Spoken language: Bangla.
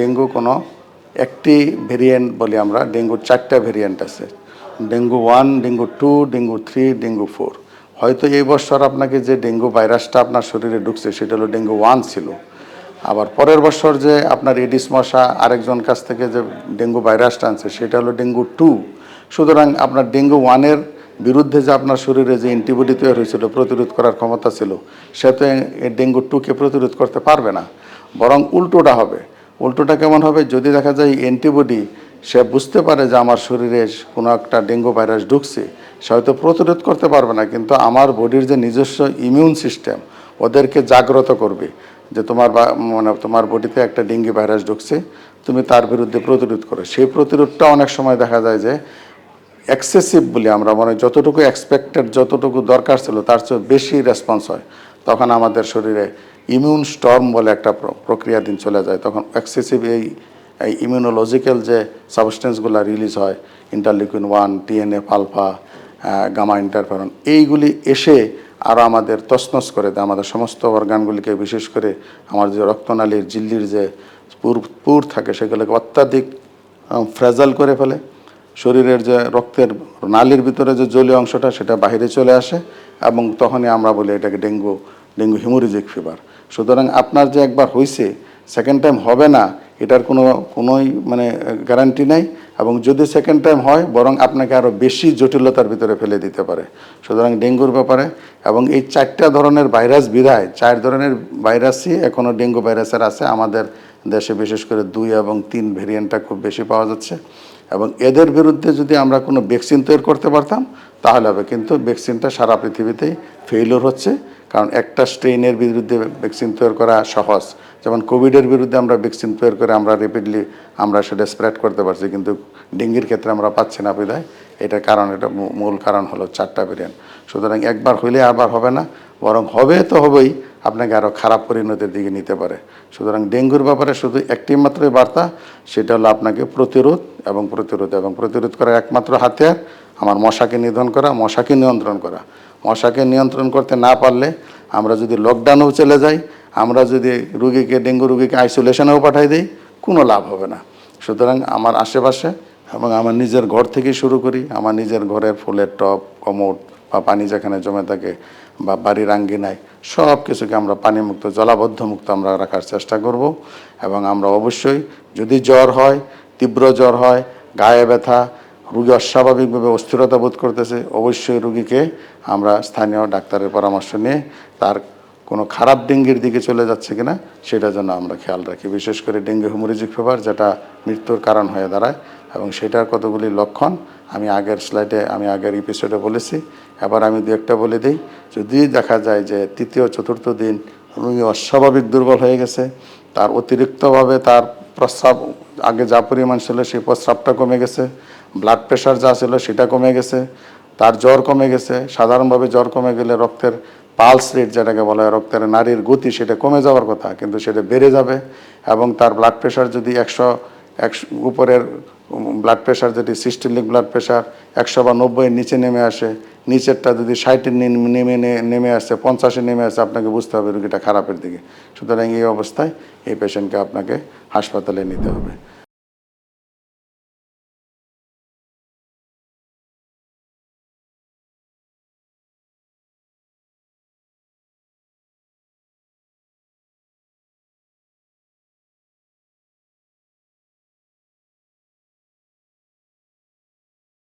ডেঙ্গু কোনো একটি ভেরিয়েন্ট বলি আমরা ডেঙ্গুর চারটা ভেরিয়েন্ট আছে। Dengue one dengue two dengue three dengue four হয়তো এই বছর আপনাকে যে ডেঙ্গু ভাইরাসটা আপনার শরীরে ঢুকছে, সেটা হলো ডেঙ্গু ওয়ান ছিল। আবার পরের বছর যে আপনার এডিস মশা আরেকজন কাছ থেকে যে ডেঙ্গু ভাইরাসটা আনছে, সেটা হলো ডেঙ্গু টু সুতরাং আপনার ডেঙ্গু ওয়ানের বিরুদ্ধে যে আপনার শরীরে যে অ্যান্টিবডি তৈরি হয়েছিল, প্রতিরোধ করার ক্ষমতা ছিল, সে তো ডেঙ্গু টুকে প্রতিরোধ করতে পারবে না। বরং উল্টোটা হবে। উল্টোটা কেমন হবে? যদি দেখা যায় অ্যান্টিবডি সে বুঝতে পারে যে আমার শরীরে কোনো একটা ডেঙ্গু ভাইরাস ঢুকছে, সে হয়তো প্রতিরোধ করতে পারবে না, কিন্তু আমার বডির যে নিজস্ব ইমিউন সিস্টেম ওদেরকে জাগ্রত করবে যে তোমার মানে তোমার বডিতে একটা ডেঙ্গি ভাইরাস ঢুকছে, তুমি তার বিরুদ্ধে প্রতিরোধ করো। সেই প্রতিরোধটা অনেক সময় দেখা যায় যে এক্সেসিভ বলি আমরা মানে যতটুকু এক্সপেক্টেড যতটুকু দরকার ছিল, তার চেয়ে বেশি রেসপন্স হয়। তখন আমাদের শরীরে ইমিউন স্টর্ম বলে একটা প্রক্রিয়া দিন চলে যায়। তখন এক্সেসিভ এই এই ইমিউনোলজিক্যাল যে সাবস্টেন্সগুলো রিলিজ হয় interleukin one TNF alpha gamma interferon এইগুলি এসে আরও আমাদের তছনছ করে দেয়। আমাদের সমস্ত অর্গানগুলিকে বিশেষ করে আমার যে রক্তনালীর জিল্লির যে পুর পুর থাকে, সেগুলোকে অত্যাধিক ফ্রেজাল করে ফেলে। শরীরের যে রক্তের নালীর ভিতরে যে জলীয় অংশটা, সেটা বাইরে চলে আসে এবং তখনই আমরা বলি এটাকে ডেঙ্গু ডেঙ্গু হিমোরিজিক ফিভার সুতরাং আপনার যে একবার হয়েছে সেকেন্ড টাইম হবে না, এটার কোনো, কোনোই মানে গ্যারান্টি নেই। এবং যদি সেকেন্ড টাইম হয়, বরং আপনাকে আরও বেশি জটিলতার ভিতরে ফেলে দিতে পারে। সুতরাং ডেঙ্গুর ব্যাপারে, এবং এই চারটা ধরনের ভাইরাস বিধায়, চার ধরনের ভাইরাসই এখনও ডেঙ্গু ভাইরাসের আছে। আমাদের দেশে বিশেষ করে দুই এবং তিন ভেরিয়েন্টটা খুব বেশি পাওয়া যাচ্ছে। এবং এদের বিরুদ্ধে যদি আমরা কোনো ভ্যাকসিন তৈরি করতে পারতাম তাহলে হবে। কিন্তু ভ্যাকসিনটা সারা পৃথিবীতেই ফেইলিওর হচ্ছে, কারণ একটা স্ট্রেইনের বিরুদ্ধে ভ্যাকসিন তৈরি করা সহজ। যেমন কোভিডের বিরুদ্ধে আমরা ভ্যাকসিন তৈরি করে আমরা রেপিডলি আমরা সেটা স্প্রেড করতে পারছি, কিন্তু ডেঙ্গির ক্ষেত্রে আমরা পাচ্ছি না বিদায় এটার কারণ, এটা মূল কারণ হলো চারটা ভেরিয়েন্ট সুতরাং একবার হইলে আবার হবে না, বরং হবে তো হবেই, আপনাকে আরও খারাপ পরিণতির দিকে নিতে পারে। সুতরাং ডেঙ্গুর ব্যাপারে শুধু একটি মাত্রই বার্তা, সেটা হলো আপনাকে প্রতিরোধ এবং প্রতিরোধ এবং প্রতিরোধ করার একমাত্র হাতিয়ার আমার মশাকে নিধন করা, মশাকে নিয়ন্ত্রণ করা। মশাকে নিয়ন্ত্রণ করতে না পারলে আমরা যদি লকডাউনেও চলে যাই, আমরা যদি রুগীকে, ডেঙ্গু রুগীকে আইসোলেশনেও পাঠাই দিই, কোনো লাভ হবে না। সুতরাং আমার আশেপাশে এবং আমার নিজের ঘর থেকেই শুরু করি, আমার নিজের ঘরের ফুলের টব, কমোড বা পানি যেখানে জমে থাকে বা বাড়ির আঙ্গিনায়, সব কিছুকে আমরা পানিমুক্ত জলাবদ্ধ মুক্ত আমরা রাখার চেষ্টা করব। এবং আমরা অবশ্যই যদি জ্বর হয়, তীব্র জ্বর হয়, গায়ে ব্যথা রুগী অস্বাভাবিকভাবে অস্থিরতা বোধ করতেছে, অবশ্যই রুগীকে আমরা স্থানীয় ডাক্তারের পরামর্শ নিয়ে তার কোনো খারাপ ডেঙ্গির দিকে চলে যাচ্ছে কিনা সেটা যেন আমরা খেয়াল রাখি। বিশেষ করে ডেঙ্গু হিমোরিজিক ফিভার যেটা মৃত্যুর কারণ হয়ে দাঁড়ায়, এবং সেটার কতগুলি লক্ষণ আমি আগের স্লাইডে আমি আগের এপিসোডে বলেছি। এবার আমি দু একটা বলে দিই। যদি দেখা যায় যে তৃতীয়, চতুর্থ দিন রুগী অস্বাভাবিক দুর্বল হয়ে গেছে, তার অতিরিক্তভাবে তার প্রস্রাব, আগে যা পরিমাণ ছিল সেই প্রস্রাবটা কমে গেছে ব্লাড প্রেশার যা ছিল সেটা কমে গেছে, তার জ্বর কমে গেছে, সাধারণভাবে জ্বর কমে গেলে রক্তের পালস রেট যেটাকে বলা হয়, রক্তের নারীর গতি সেটা কমে যাওয়ার কথা, কিন্তু সেটা বেড়ে যাবে এবং তার ব্লাড প্রেশার যদি একশো একশো, উপরের ব্লাড প্রেশার যদি সিস্টেলিক ব্লাড প্রেশার একশো বা নব্বইয়ের নিচে নেমে আসে, নিচেরটা যদি ষাটে নেমে নেমে আসছে পঞ্চাশে নেমে আসে, আপনাকে বুঝতে হবে রুগীটা খারাপের দিকে। সুতরাং এই অবস্থায় এই পেশেন্টকে আপনাকে হাসপাতালে নিতে হবে।